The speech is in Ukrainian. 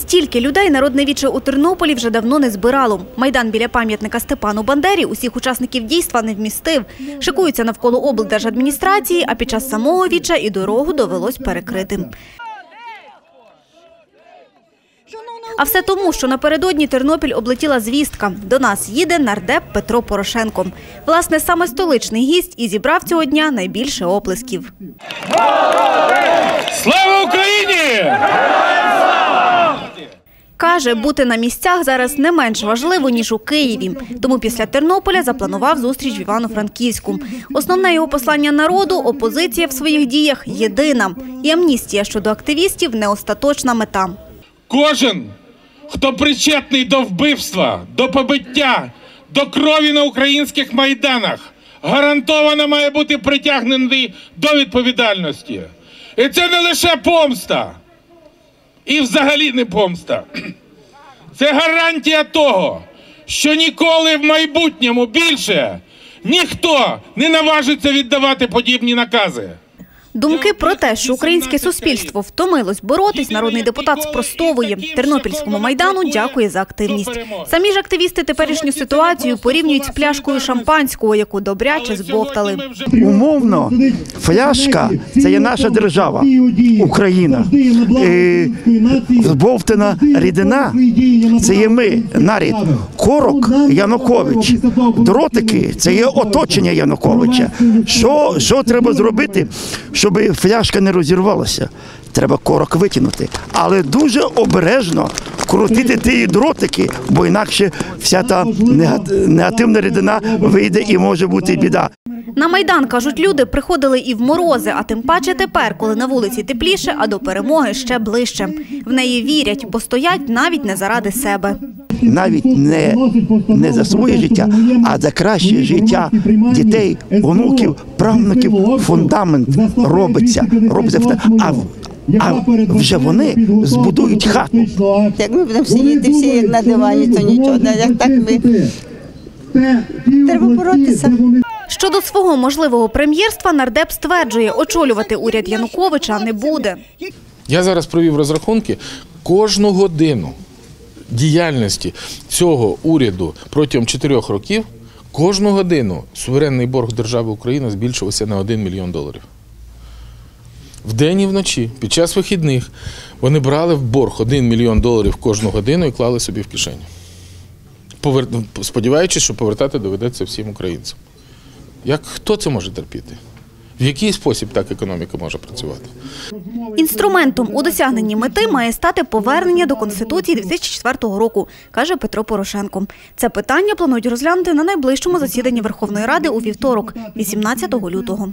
Стільки людей народне віче у Тернополі вже давно не збирало. Майдан біля пам'ятника Степану Бандері усіх учасників дійства не вмістив. Шикуються навколо облдержадміністрації, а під час самого віча і дорогу довелось перекрити. А все тому, що напередодні Тернопіль облетіла звістка. До нас їде нардеп Петро Порошенко. Власне, саме столичний гість і зібрав цього дня найбільше оплесків. Слава Україні! Каже, бути на місцях зараз не менш важливо, ніж у Києві. Тому після Тернополя запланував зустріч в Івано-Франківську. Основне його послання народу – опозиція в своїх діях єдина. І амністія щодо активістів – не остаточна мета. Кожен, хто причетний до вбивства, до побиття, до крові на українських майданах, гарантовано має бути притягнений до відповідальності. І це не лише помста, і взагалі не помста. Це гарантія того, що ніколи в майбутньому більше ніхто не наважиться віддавати подібні накази. Думки про те, що українське суспільство втомилось боротись, народний депутат спростовує. Тернопільському майдану дякує за активність. Самі ж активісти теперішню ситуацію порівнюють з пляшкою шампанського, яку добряче збовтали. Умовно, фляшка це є наша держава, Україна. І Збовтана рідина це є ми, нарід. Корок Янукович. Дротики це є оточення Януковича. Що, що треба зробити, щоб фляшка не розірвалася? Треба корок витягнути, але дуже обережно крутити ті дротики, бо інакше вся та нега- негативна рідина вийде і може бути біда. На майдан кажуть, люди приходили і в морози, а тим паче тепер, коли на вулиці тепліше, а до перемоги ще ближче. В неї вірять, бо стоять навіть не заради себе. Навіть не, не за своє життя, а за краще життя дітей, онуків, правнуків. Фундамент робиться, робиться а, а вже вони збудують хату. Як ми будемо сидіти всі як на дивані, то нічого. Як так ми треба боротися. Щодо свого можливого прем'єрства, нардеп стверджує, очолювати уряд Януковича не буде. Я зараз провів розрахунки кожну годину діяльності цього уряду протягом чотирьох років. Кожну годину суверенний борг держави України збільшувався на 1 мільйон доларів. Вдень і вночі, під час вихідних, вони брали в борг 1 мільйон доларів кожну годину і клали собі в кишеню. Повер... Сподіваючись, що повертати доведеться всім українцям. Як хто це може терпіти? В який спосіб так економіка може працювати? Інструментом у досягненні мети має стати повернення до Конституції 2004 року, каже Петро Порошенко. Це питання планують розглянути на найближчому засіданні Верховної Ради у вівторок, 18 лютого.